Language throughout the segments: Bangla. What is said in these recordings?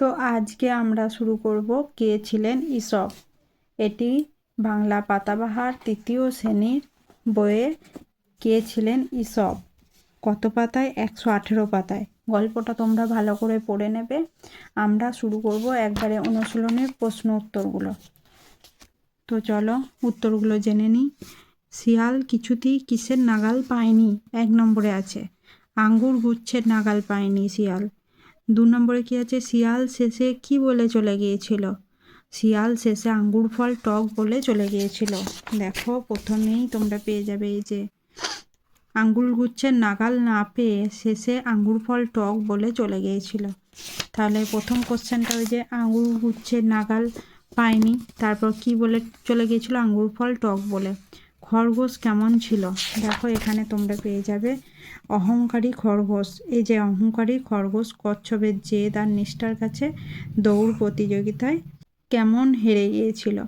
তো আজকে আমরা শুরু করব কে ছিলেন ঈশপ এটি বাংলা পাতাবাহার তৃতীয় শ্রেণির বইয়ে কে ছিলেন ঈশপ কত পাতায়? একশো আঠেরো পাতায়। গল্পটা তোমরা ভালো করে পড়ে নেবে। আমরা শুরু করব একবারে অনুশীলনের প্রশ্ন উত্তরগুলো। তো চলো উত্তরগুলো জেনে নিই। শিয়াল কিছুতেই কিসের নাগাল পায়নি? এক নম্বরে আছে। আঙ্গুর গুচ্ছের নাগাল পায়নি শিয়াল। দু নম্বরে কি আছে? শিয়াল শেষে কি বলে চলে গিয়েছিল? শিয়াল শেষে আঙ্গুর, ফল, টক বলে চলে গিয়েছিল। দেখো, প্রথমেই তোমরা পেয়ে যাবে এই যে, আঙ্গুর গুচ্ছের নাগাল না পেয়ে শেষে আঙ্গুর, ফল, টক বলে চলে গিয়েছিল। তাহলে প্রথম কোশ্চেনটা ওই যে, আঙ্গুর গুচ্ছের নাগাল পায়নি। তারপর কি বলে চলে গিয়েছিল? আঙ্গুর, ফল, টক বলে। খরগোশ কেমন ছিল? দেখো, এখানে তোমরা পেয়ে যাবে অহংকারী খরগোশ। এই যে অহংকারী খরগোশ, কচ্ছপের জেদ আর নিষ্ঠার কাছে দৌড় প্রতিযোগিতায় কেমন হেরে গিয়েছিল?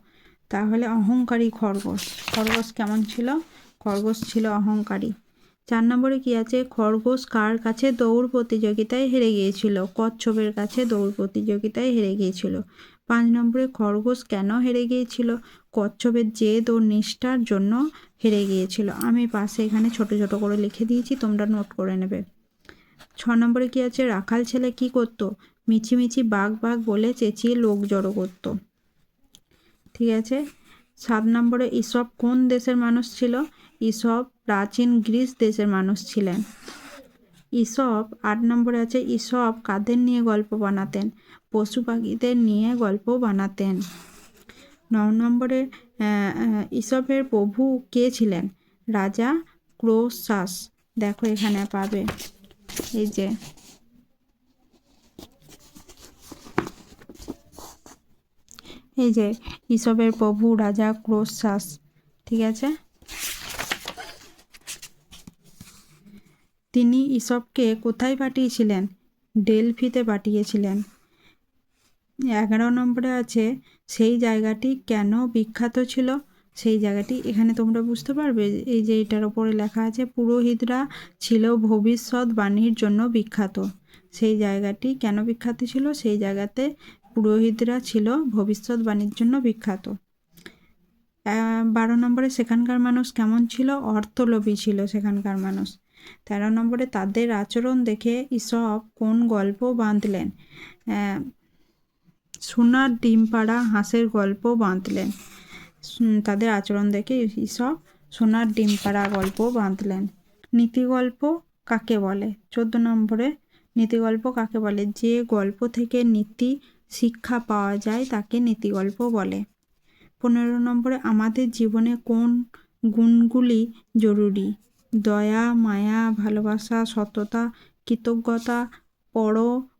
তাহলে অহংকারী খরগোশ। খরগোশ কেমন ছিল? খরগোশ ছিল অহংকারী। চার নম্বরে কি আছে? খরগোশ কার কাছে দৌড় প্রতিযোগিতায় হেরে গিয়েছিল? কচ্ছপের কাছে দৌড় প্রতিযোগিতায় হেরে গিয়েছিল। পাঁচ নম্বরে খরগোশ কেন হেরে গিয়েছিল? কচ্ছপের জেদ ও নিষ্ঠার জন্য হেরে গিয়েছিল। আমি পাশে এখানে ছোট ছোট করে লিখে দিয়েছি, তোমরা নোট করে নেবে। ছ নম্বরে কি আছে? রাখাল ছেলে কি করতো? মিছিমিছি বাঘ বাঘ বলে চেঁচিয়ে লোক জড়ো করতো। ঠিক আছে? সাত নম্বরে ঈসব কোন দেশের মানুষ ছিল? ঈসব প্রাচীন গ্রিস দেশের মানুষ ছিলেন। ঈসব আট নম্বরে আছে ঈসব কাদের নিয়ে গল্প বানাতেন? পশু পাখিদের নিয়ে গল্প বানাতেন। ন নম্বরে ঈসবের প্রভু কে ছিলেন? রাজা ক্রোশাস দেখো এখানে পাবে। এই যে। এই যে ঈসবের প্রভু রাজা ক্রোশাস ঠিক আছে? তিনি ঈসবকে কোথায় পাঠিয়েছিলেন? ডেলফিতে পাঠিয়েছিলেন। এগারো নম্বরে আছে, সেই জায়গাটি কেন বিখ্যাত ছিল? সেই জায়গাটি এখানে তোমরা বুঝতে পারবে। এই যে এটার ওপরে লেখা আছে, পুরোহিতরা ছিল ভবিষ্যৎ বাণীর জন্য বিখ্যাত। সেই জায়গাটি কেন বিখ্যাত ছিল? সেই জায়গাতে পুরোহিতরা ছিল ভবিষ্যৎবাণীর জন্য বিখ্যাত। বারো নম্বরে সেখানকার মানুষ কেমন ছিল? অর্থলোভী ছিল সেখানকার মানুষ। তেরো নম্বরে তাদের আচরণ দেখে ঈসব কোন গল্প বাঁধলেন? সোনার ডিম পাড়া হাঁসের গল্প বাঁধলেন। তাদের আচরণ দেখে ঈসব সোনার ডিম পাড়া গল্প বাঁধলেন। নীতি গল্প কাকে বলে? চোদ্দ নম্বরে নীতি গল্প কাকে বলে? যে গল্প থেকে নীতি শিক্ষা পাওয়া যায় তাকে নীতি গল্প বলে। পনেরো নম্বরে আমাদের জীবনে কোন গুণগুলি জরুরি? দয়া, মায়া, ভালোবাসা, সততা, কৃতজ্ঞতা, পর,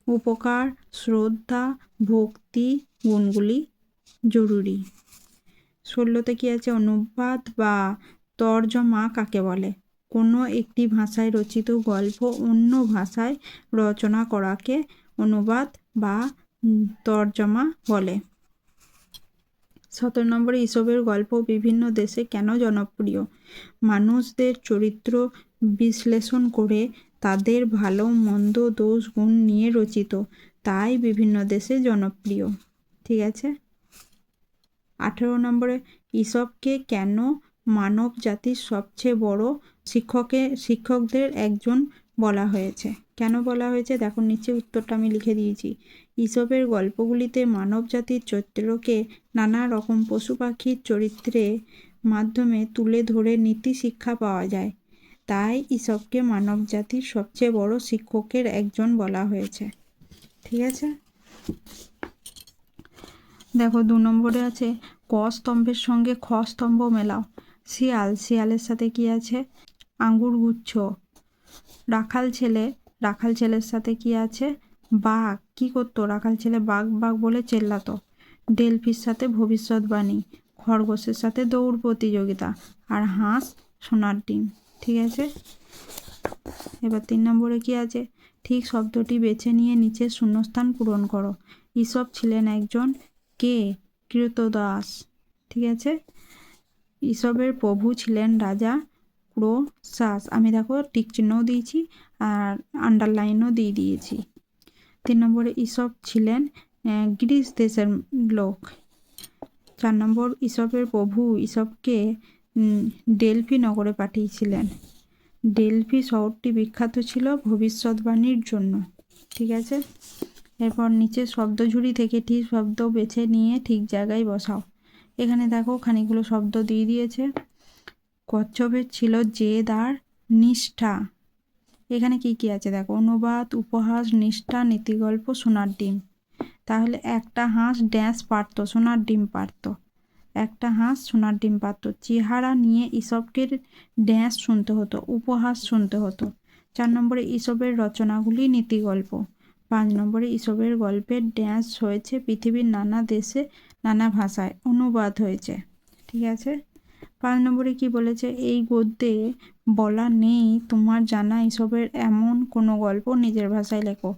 উপকার, শ্রদ্ধা, ভক্তি, গুণগুলি জরুরি। ষোলোতে কী আছে? অনুবাদ বা তর্জমা কাকে বলে? কোনো একটি ভাষায় রচিত গল্প অন্য ভাষায় রচনা করাকে অনুবাদ বা তর্জমা বলে। সতেরো নম্বরে ইসবের গল্প বিভিন্ন দেশে কেন জনপ্রিয়? মানুষদের চরিত্র বিশ্লেষণ করে তাদের ভালো, মন্দ, দোষ, গুণ নিয়ে রচিত। তাই বিভিন্ন দেশে জনপ্রিয়। ঠিক আছে? আঠেরো নম্বরে, ইসবকে কেন মানব জাতির সবচেয়ে বড় শিক্ষকে, শিক্ষকদের একজন বলা হয়েছে। কেন বলা হয়েছে? দেখো, নিচে উত্তরটা আমি লিখে দিয়েছি। ইসবের গল্পগুলিতে মানব জাতির চরিত্রকে নানা রকম পশু পাখির চরিত্রে মাধ্যমে তুলে ধরে নীতি শিক্ষা পাওয়া যায়। তাই ইসবকে মানব জাতির সবচেয়ে বড় শিক্ষকের একজন বলা হয়েছে। ঠিক আছে? দেখো, দু নম্বরে আছে, ক স্তম্ভের সঙ্গে খ স্তম্ভ মেলাও। শিয়াল, শিয়ালের সাথে কি আছে? আঙ্গুর গুচ্ছ। রাখাল ছেলে, রাখাল ছেলের সাথে কি আছে? বাঘ, কি করতো? রাখাল ছেলে বাঘ বাঘ বলে চেল্লাতো। ডেলফির সাথে ভবিষ্যৎবাণী খরগোশের সাথে দৌড় প্রতিযোগিতা আর হাঁস সোনার ডিম, ঠিক আছে? এবার তিন নম্বরে কি আছে? ঠিক শব্দটি বেছে নিয়ে নিচে শূন্যস্থান পূরণ করো। ইসব ছিলেন একজন কে? কৃতদাস ঠিক আছে? ঈসবের প্রভু ছিলেন রাজা ক্রোশাস। আমি দেখো টিক চিহ্নও দিয়েছি আর আন্ডারলাইনও দিয়ে দিয়েছি। তিন নম্বরে ঈশপ ছিলেন গ্রিস দেশের লোক। চার নম্বর ঈশপের প্রভু উম, ডেলফি নগরে পাঠিয়েছিলেন। ডেলফি শহরটি বিখ্যাত ছিল ভবিষ্যৎবাণীর জন্য ঠিক আছে? এরপর নিচে শব্দঝুড়ি থেকে ঠিক শব্দ বেছে নিয়ে ঠিক জায়গায় বসাও। এখানে দেখো খানিকগুলো শব্দ দিয়ে দিয়েছে। কচ্ছপের ছিল জেদ আর নিষ্ঠা। এখানে কি কি আছে? দেখো, অনুবাদ, উপহাস, নিষ্ঠা, নীতিগল্প, সোনার ডিম। তাহলে একটা হাঁস ড্যান্স পারতো, সোনার ডিম পারতো। একটা হাঁস সোনার ডিম পারতো। চেহারা নিয়ে ইসবকে ড্যান্স শুনতে হতো, উপহাস শুনতে হতো। চার নম্বরে ইসবের রচনাগুলি নীতিগল্প। পাঁচ নম্বরে ইসবের গল্পের ড্যান্স হয়েছে পৃথিবীর নানা দেশে, নানা ভাষায়। অনুবাদ হয়েছে। ঠিক আছে? পাঁচ নম্বরে কি বলেছে? এই গদ্যে বলা নেই, তোমার জানা এসবের এমন কোনো গল্প নিজের ভাষায় লেখো।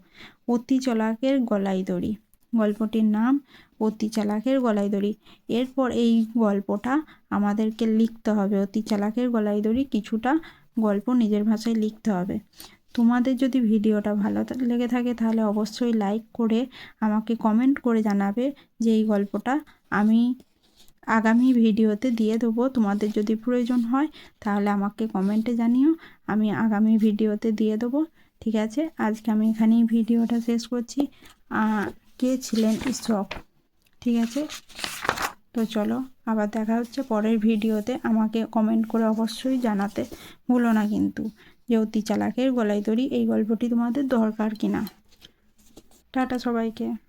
অতি চলাকের গলায় দড়ি। গল্পটির নাম অতি চালাকের গলায় দড়ি এরপর এই গল্পটা আমাদেরকে লিখতে হবে। অতি চালাকের গলায় দড়ি কিছুটা গল্প নিজের ভাষায় লিখতে হবে। তোমাদের যদি ভিডিওটা ভালো লেগে থাকে তাহলে অবশ্যই লাইক করে আমাকে কমেন্ট করে জানাবে যে এই গল্পটা আমি আগামী ভিডিওতে দিয়ে দেবো। তোমাদের যদি প্রয়োজন হয়, তাহলে আমাকে কমেন্টে জানিও। আমি আগামী ভিডিওতে দিয়ে দেবো। ঠিক আছে? আজকে আমি এখানেই ভিডিওটা শেষ করছি। কে ছিলেন ঈশ্বর ঠিক আছে? তো চলো, আবার দেখা হচ্ছে পরের ভিডিওতে। আমাকে কমেন্ট করে অবশ্যই জানাতে ভুলো না কিন্তু। যে অতি চালাকের গলায় দড়ি, এই গল্পটি তোমাদের দরকার কিনা? টাটা সবাইকে।